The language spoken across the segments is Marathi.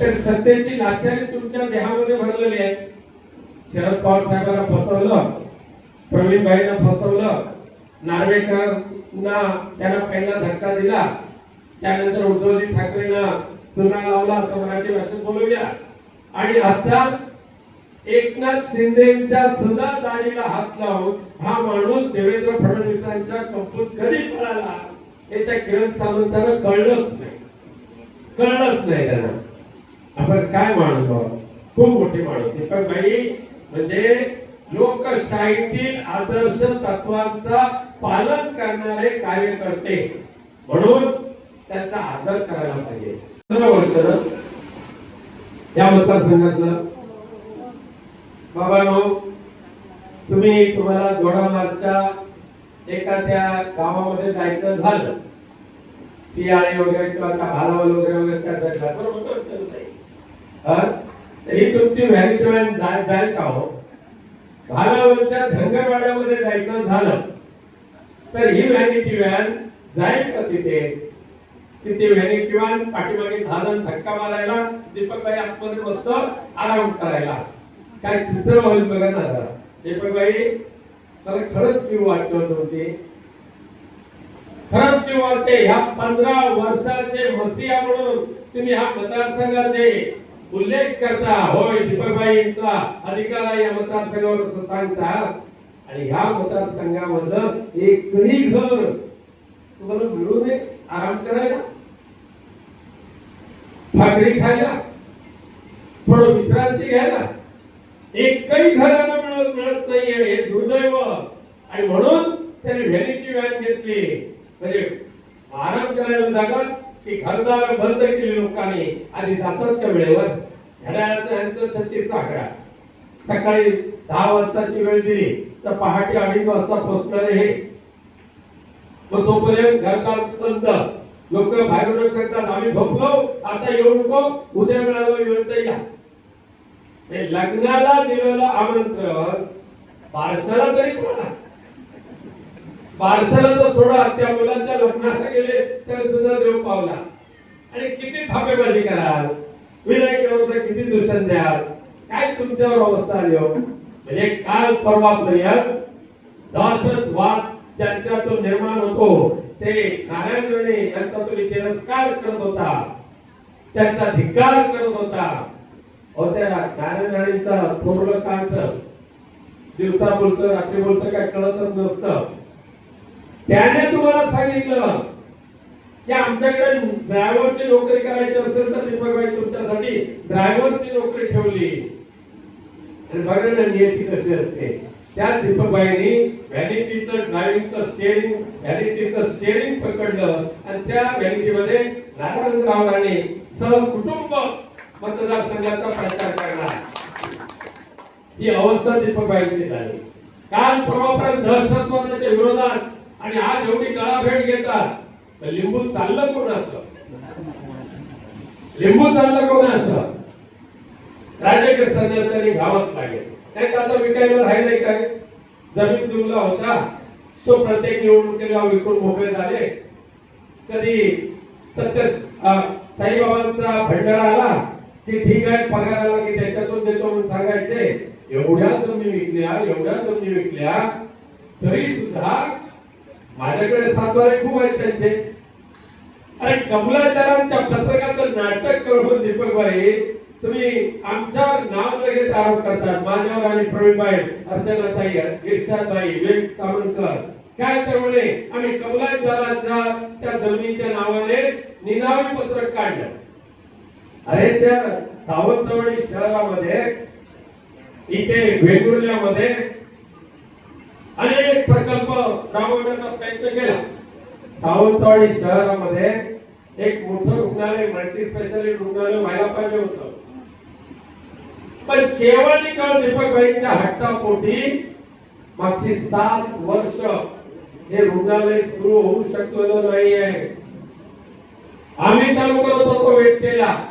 तर सत्तेची लाचारी तुमच्या देहामध्ये भरलेली आहे. शरद पवार साहेबांना फसवलं प्रवीणबाईंना फसवलं नार्वेकरना त्यांना पहिला धक्का दिला. त्यानंतर उद्धवजी ठाकरेंना चुना लावला असं मराठी भाषेत बोलूया आणि आता एकनाथ शिंदेच्या सुद्धा दाढीला हात लावून हा माणूस देवेंद्र फडणवीसांच्या कंपूत कधी पळाला हे त्या किरण सावंतांना कळलंच नाही. कळलंच नाही त्यांना. आपण काय माणूस आहोत? खूप मोठी माणूस दीपक बाई म्हणजे लोकशाहीतील आदर्श तत्वांचा पालन करणारे कार्यकर्ते म्हणून त्यांचा आदर करायला पाहिजे. पंधरा वर्ष या मतदारसंघातलं. बाबा तुम्ही तुम्हाला दोडामार्गच्या एखाद्या गावामध्ये जायचं झालं पियाळे वगैरे किंवा त्या भालावल वगैरे वगैरे त्या साईडला बरोबर. ही तुमची व्हॅनिटी जाईल का हो? भालावलच्या धनगरवाड्यामध्ये जायचं झालं तर ही व्हॅनिटी व्हॅन जाईल का तिथे? तिथे व्हॅनिटी व्हॅन पाठीमागे झालं धक्का मारायला दीपकबाई आतमध्ये मस्त आराम करायला. काय चित्र होईल बघा ना जरा. दीपकबाई मला खरंच जीव वाटतो तुमची. खरंच क्यू वाटते. ह्या पंधरा वर्षाचे मसिया म्हणून तुम्ही ह्या मतदारसंघाचे उल्लेख करता होय दीपकबाईंचा अधिकार आहे या मतदारसंघावर असं सांगता. आणि ह्या मतदारसंघामधलं एकही घर तुम्हाला मिळू नये आराम करायला भाकरी खायला थोडं विश्रांती घ्यायला. एकही घराला मिळत मिळत नाहीये हे दुर्दैव. आणि म्हणून त्याने व्हॅनिटी व्हॅन घेतली. म्हणजे आराम करायला जागा की घरदार बंद केली लोकांनी आणि जातात त्या वेळेवर. घड्याळाचं यांचं छत्तीस आकडा सकाळी दहा वाजताची वेळ दिली तर पहाटे अडीच वाजता पोहोचणारे हे. मग तोपर्यंत घरदार बंद. लोक बाहेरून सांगतात आम्ही झोपलो आता येऊ नको उद्या मिळालं वेळ तर या. हे लग्नाला दिलेलं आमंत्रण बारशाला तरी कोणा बारशाला तर सोडा त्या मुलांच्या लग्नाला गेले तर सुद्धा देव पावला. आणि किती थापेबाजी कराल? विनायक राऊतला किती दूषण द्याल? काय तुमच्यावर अवस्था आली हो? म्हणजे काल परवापर्यंत दहशतवाद ज्यांच्यातून निर्माण होतो ते नारायण राणे यांचा तुम्ही तिरस्कार करत होता. त्यांचा धिक्कार करत होता. अहो त्या नारायण राणेचा थोरलं कांत दिवसा बोलतं रात्री बोलतं काय कळतच नसतं. त्याने तुम्हाला सांगितलं की आमच्याकडे ड्रायव्हरची नोकरी करायची असेल तर दीपकबाई तुमच्यासाठी ड्रायव्हरची नोकरी ठेवली. आणि बघा ना नियती कशी असते. त्या दीपकबाईंनी व्हॅनिटीचं ड्रायव्हिंगचं स्टेअरिंग व्हॅनिटीचं स्टेअरिंग पकडलं आणि त्या व्हॅनिटीमध्ये नारायणराव राणे सहकुटुंब मतदारसंघाचा प्रचार करणार. ही अवस्था दीपकबाईंची झाली काल परवापर्यंत दहशतवादाच्या विरोधात आणि आज एवढी गळाभेट घेतात तर लिंबू चाललं कोणाचं लिंबू चाललं कोणाचं राजकीय संन्यासांनी घावच लागेल. नाही तर आता विकायला राहिलंय काय? जमीन जुमला होता तो प्रत्येक निवडणुकीला विकून मोकळे झाले. कधी सत्य साईबाबांचा भंडारा आला की ठीक आहे पगार आला की त्याच्यातून देतो म्हणून सांगायचे. एवढ्या जमिनी विकल्या एवढ्या जमिनी विकल्या तरी सुद्धा माझ्याकडे सातबारे खूप आहेत त्यांचे. अरे कमलाचारांच्या पत्रकाचं नाटक करून दीपक भाई तुम्ही आमच्यावर नाव लगेच आरोप करतात. माझ्यावर आणि प्रवीणबाई अर्चनाताई इर्षादबाई विवेक तामणकर. काय तर म्हणे आम्ही कमलाचाराच्या त्या जमिनीच्या नावाने निनावी पत्रक काढलं. अरे त्या सावंतवाडी शहरामध्ये इथे वेंगुर्ल्यामध्ये अनेक प्रकल्प राबवण्याचा प्रयत्न केला. सावंतवाडी शहरामध्ये एक मोठं रुग्णालय मल्टी स्पेशालिटी रुग्णालय व्हायला पाहिजे होतं. पण केवळ निकाल केवळ दीपकबाईंच्या हट्टापोटी मागची सात वर्ष हे रुग्णालय सुरू होऊ शकलेलं नाहीये. आम्ही चालू करत होतो व्यक्तीला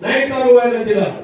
नाही चालू व्हायला दिला.